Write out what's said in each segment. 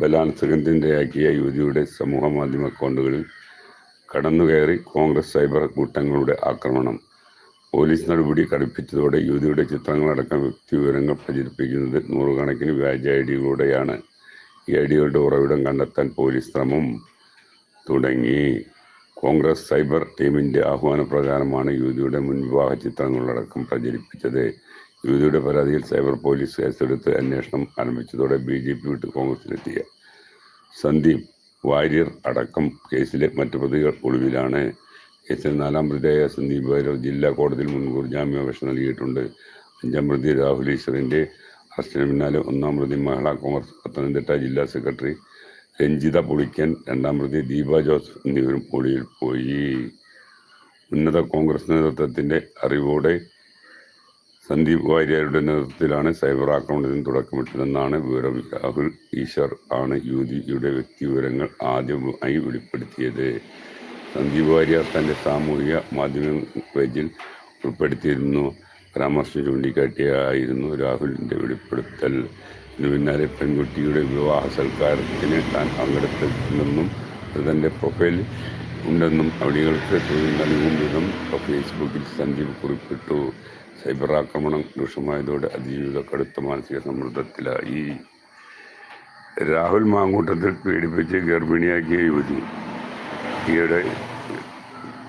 ബലാത്സംഗത്തിനിരയാക്കിയ യുവതിയുടെ സമൂഹ മാധ്യമ അക്കൗണ്ടുകളിൽ കടന്നുകയറി കോൺഗ്രസ് സൈബർ കൂട്ടങ്ങളുടെ ആക്രമണം. പോലീസ് നടപടി കടുപ്പിച്ചതോടെ യുവതിയുടെ ചിത്രങ്ങളടക്കം വ്യക്തിവിവരങ്ങൾ പ്രചരിപ്പിക്കുന്നത് നൂറുകണക്കിന് വ്യാജ ഐ ഡികളിലൂടെയാണ് ഈ ഐ ഡികളുടെ ഉറവിടം കണ്ടെത്താൻ പോലീസ് ശ്രമം തുടങ്ങി. കോൺഗ്രസ് സൈബർ ടീമിന്റെ ആഹ്വാനപ്രകാരമാണ് യുവതിയുടെ മുൻവിവാഹ ചിത്രങ്ങളടക്കം പ്രചരിപ്പിച്ചത്. യുവതിയുടെ പരാതിയിൽ സൈബർ പോലീസ് കേസെടുത്ത് അന്വേഷണം ആരംഭിച്ചതോടെ ബി ജെ പി വിട്ട് കോൺഗ്രസിലെത്തിയ സന്ദീപ് വാര്യർ അടക്കം കേസിലെ മറ്റു പ്രതികൾ ഒളിവിലാണ്. കേസിൽ നാലാം പ്രതിയായ സന്ദീപ് വാര്യർ ജില്ലാ കോടതിയിൽ മുൻകൂർ ജാമ്യാപേക്ഷ നൽകിയിട്ടുണ്ട്. അഞ്ചാം പ്രതി രാഹുൽ ഈശ്വറിന്റെ അറസ്റ്റിന് പിന്നാലെ ഒന്നാം പ്രതി മഹിളാ കോൺഗ്രസ് പത്തനംതിട്ട ജില്ലാ സെക്രട്ടറി രഞ്ജിത പുളിക്കൻ രണ്ടാം പ്രതി ദീപ ജോസഫ് എന്നിവരും ഒളിയിൽ പോയി. ഉന്നത കോൺഗ്രസ് നേതൃത്വത്തിന്റെ അറിവോടെ സന്ദീപ് വാര്യരുടെ നേതൃത്വത്തിലാണ് സൈബർ ആക്രമണത്തിന് തുടക്കമിട്ടതെന്നാണ് വിവരം. രാഹുൽ ഈശ്വർ ആണ് യുവതിയുടെ വ്യക്തിവിവരങ്ങൾ ആദ്യമായി വെളിപ്പെടുത്തിയത്. സന്ദീപ് വാര്യർ തന്റെ സാമൂഹിക മാധ്യമ പേജിൽ ഉൾപ്പെടുത്തിയിരുന്നു. പരാമർശം ചൂണ്ടിക്കാട്ടിയായിരുന്നു രാഹുലിന്റെ വെളിപ്പെടുത്തൽ. ഇതിനു പിന്നാലെ പെൺകുട്ടിയുടെ വിവാഹ സൽക്കാരത്തിന് താൻ പങ്കെടുത്തിട്ടുണ്ടെന്നും അത് തന്റെ പ്രൊഫൈൽ ഉണ്ടെന്നും അവിടികൾക്ക് തൊഴിൽ നൽകും വിധം ഫേസ്ബുക്കിൽ സന്ദീപ് കുറിപ്പിട്ടു. സൈബർ ആക്രമണം രൂക്ഷമായതോടെ അതിജീവിത കടുത്ത മാനസിക സമ്മർദ്ദത്തിലായി. രാഹുൽ മാങ്കൂട്ടത്തിൽ പീഡിപ്പിച്ച് ഗർഭിണിയാക്കിയ യുവതി. ഈയിടെ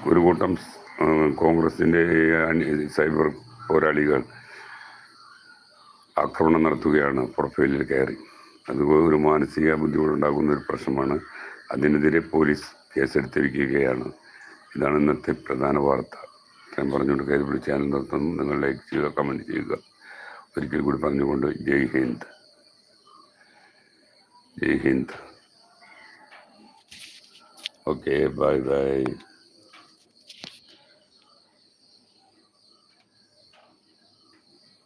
ഒരു കൂട്ടം കോൺഗ്രസിന്റെ സൈബർ പോരാളികൾ ആക്രമണം നടത്തുകയാണ് പ്രൊഫൈലിൽ കയറി. അതുപോലെ ഒരു മാനസിക ബുദ്ധിമുട്ടുണ്ടാകുന്ന ഒരു പ്രശ്നമാണ്. അതിനെതിരെ പോലീസ് കേസെടുത്തിരിക്കുകയാണ്. ഇതാണ് ഇന്നത്തെ പ്രധാന വാർത്ത. ഞാൻ പറഞ്ഞുകൊണ്ട് കയറി പിടിച്ചാൽ നിർത്തുന്നു. നിങ്ങൾ ലൈക്ക് ചെയ്യുക കമന്റ് ചെയ്യുക. ഒരിക്കൽ കൂടി പറഞ്ഞുകൊണ്ട് Jai Hind. Jai Hind. Okay bye bye